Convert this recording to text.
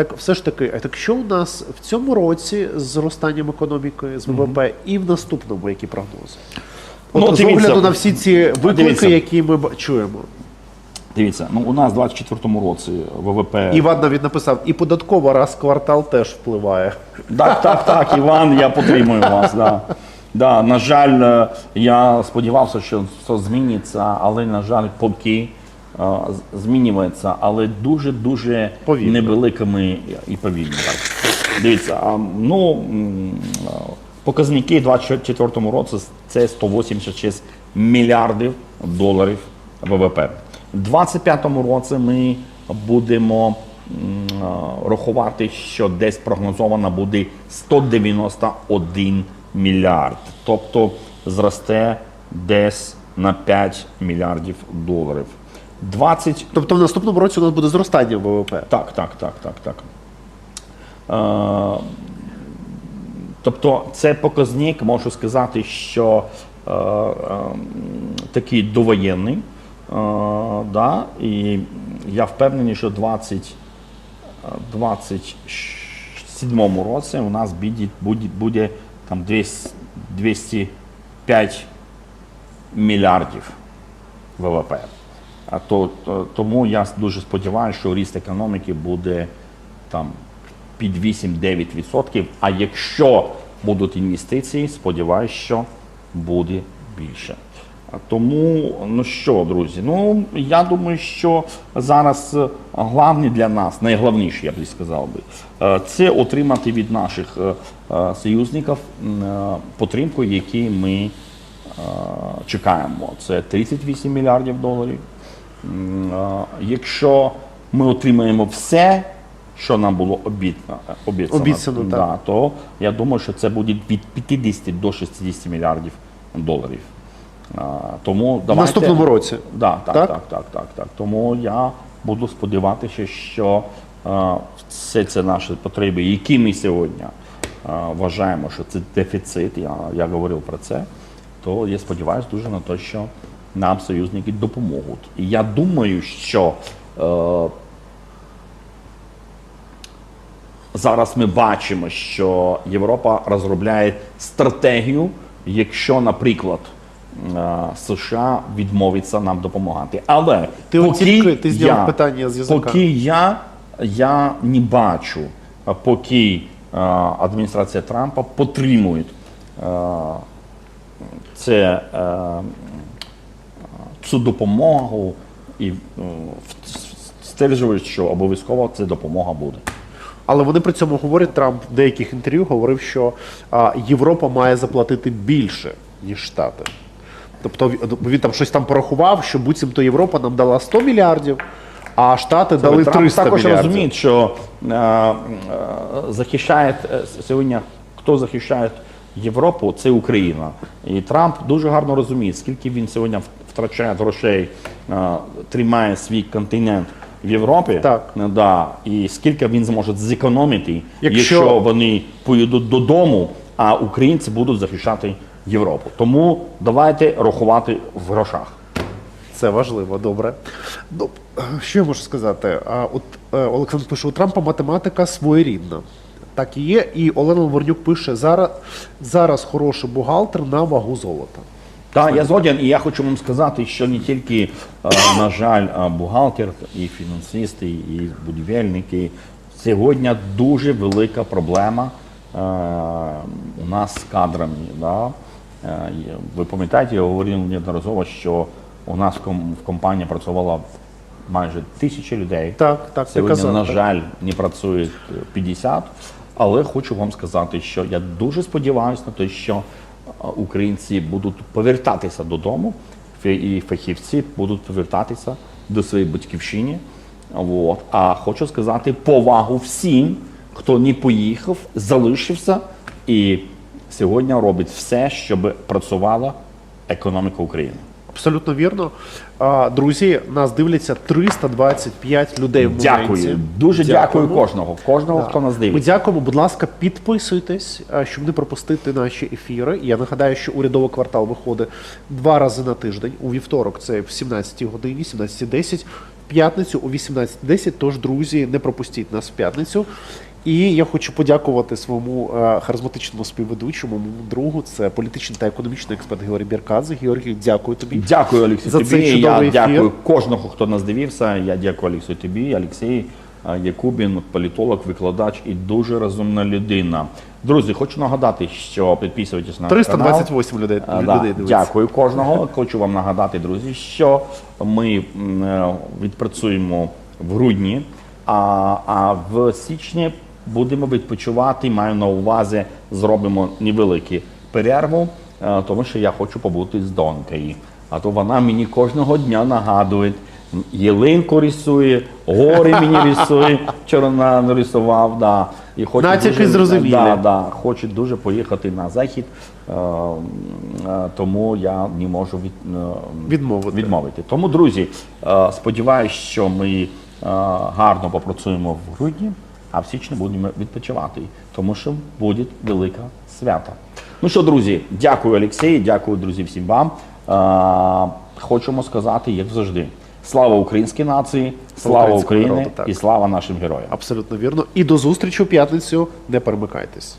Так, все ж таки, а так що у нас в цьому році з зростанням економіки, з ВВП, і в наступному які прогнози? От Ну, з дивіться. огляду на всі ці виклики, Дивіться. які ми чуємо. Дивіться, ну у нас в 24-му році ВВП. Іван навіть написав, і податкова раз квартал теж впливає. Так, так, так, Іван, я підтримую вас. Да. Да, на жаль, е, я сподівався, що це зміниться, але на жаль, поки змінюється, але дуже дуже Повільно. невеликими і повільно. Так. Дивіться, а, ну показники в 2024 році це 186 мільярдів доларів ВВП. У 2025 році ми будемо рахувати, що десь прогнозовано буде 191 мільярд. Тобто зросте десь на 5 мільярдів доларів. 20 Тобто в наступному році у нас буде зростання ВВП. так, так, так, так, так. Е, тобто це показник, можу сказати, що е, е, такий довоєнний. Е, да, і я впевнений, що 20, е, 27 році у нас буде, буде, буде там 200, 205 мільярдів ВВП. А то, то- тому я дуже сподіваюся, що ріст економіки буде там під 8-9%. А якщо будуть інвестиції, сподіваюся, що буде більше. А Тому, ну що, друзі, ну я думаю, що зараз е, головне для нас, найголовніше, я б сказав би, е, це отримати від наших е, е, союзників е, підтримку, які ми е, чекаємо. Це 38 мільярдів доларів. Е, Якщо ми отримаємо все, що нам було обітно, обіцяно, Обіцяно, так. да, то я думаю, що це буде від 50 до 60 мільярдів доларів. Тому В давайте, наступному році. Да, так, Так? так, так, так, так, Тому я буду сподіватися, що е, все це наші потреби, які ми сьогодні е, вважаємо, що це дефіцит, я, я говорив про це, то я сподіваюся дуже на те, що нам союзники допоможуть. І я думаю, що е, зараз ми бачимо, що Європа розробляє стратегію, якщо, наприклад, е, США відмовиться нам допомагати. Але Ти поки ти зняв я, питання з язика. Поки я, я не бачу, поки е, адміністрація Трампа підтримує е, це, цю допомогу і е, стверджують, що обов'язково ця допомога буде. Але вони при цьому говорять, Трамп в деяких інтерв'ю говорив, що а, Європа має заплатити більше, ніж Штати. Тобто він- він там щось там порахував, що буцімто Європа нам дала 100 мільярдів, а Штати дали Трамп 300 також мільярдів. розуміє, що е, е, захищає сьогодні, хто захищає Європу, це Україна. І Трамп дуже гарно розуміє, скільки він сьогодні втрачає грошей, е, тримає свій континент в Європі, Так. е, да, і скільки він зможе зекономити, Якщо- якщо вони поїдуть додому, а українці будуть захищати Європу. Тому давайте рахувати в грошах. Це важливо, добре. Ну, що я можу сказати? А, от е, Олександр пише, у Трампа математика своєрідна. Так і є. І Олена Лаврнюк пише: зараз, зараз хороший бухгалтер на вагу золота. Так, я згоден, і я хочу вам сказати, що не тільки, е, на жаль, е, бухгалтер, і фінансисти, і будівельники. Сьогодні дуже велика проблема е, у нас з кадрами. Да? Ви пам'ятаєте, я говорив неодноразово, що у нас в ком- компанії працювало майже тисяча людей. Так, так, Сьогодні, казав, на так. жаль, не працює 50. Але хочу вам сказати, що я дуже сподіваюся на те, що українці будуть повертатися додому, і фахівці будуть повертатися до своєї батьківщини. От. А хочу сказати повагу всім, хто не поїхав, залишився і сьогодні робить все, щоб працювала економіка України. Абсолютно вірно. Друзі, нас дивляться 325 людей в моменті. Дякую. Дуже дякую Дякуємо. кожного. Кожного, хто нас Ми дякуємо, будь ласка, підписуйтесь, щоб не пропустити наші ефіри. Я нагадаю, що урядовий квартал виходить два рази на тиждень. У вівторок це в 17 годині, 17.10. п'ятницю о 18.10. Тож, друзі, не пропустіть нас в п'ятницю. І я хочу подякувати своєму е, харизматичному співведучому, моєму другу. Це політичний та економічний експерт Георгій Біркадзе. Георгій, дякую тобі. Дякую, Олексій, За тобі. цей чудовий я ефір. дякую кожного, хто нас дивився. Я дякую Олексію тобі, Олексій е, Якубін, політолог, викладач і дуже розумна людина. Друзі, хочу нагадати, що підписуйтесь на канал. 328 людей, А, людей да, дивиться. Дякую кожного. Хочу вам нагадати, друзі, що ми е, відпрацюємо в грудні, а, а в січні будемо відпочивати. Маю на увазі, зробимо невелику перерву, е, тому що я хочу побути з донькою. А то вона мені кожного дня нагадує. Єлинку рисує, гори мені рисує. Вчора на- нарисував, да. І хоче Натяки дуже-. Да, да, хоче дуже поїхати на захід, е, е, тому я не можу від, е, Відмовити. відмовити. Тому, друзі, е, сподіваюся, що ми е, гарно попрацюємо в грудні, а в січні будемо відпочивати, тому що буде велике свята. Ну що, друзі, дякую, Олексій, дякую, друзі, всім вам. Е, Хочемо сказати, як завжди. Слава українській нації, слава Україні народу, і слава нашим героям. Абсолютно вірно. І до зустрічі у п'ятницю. Не перемикайтесь.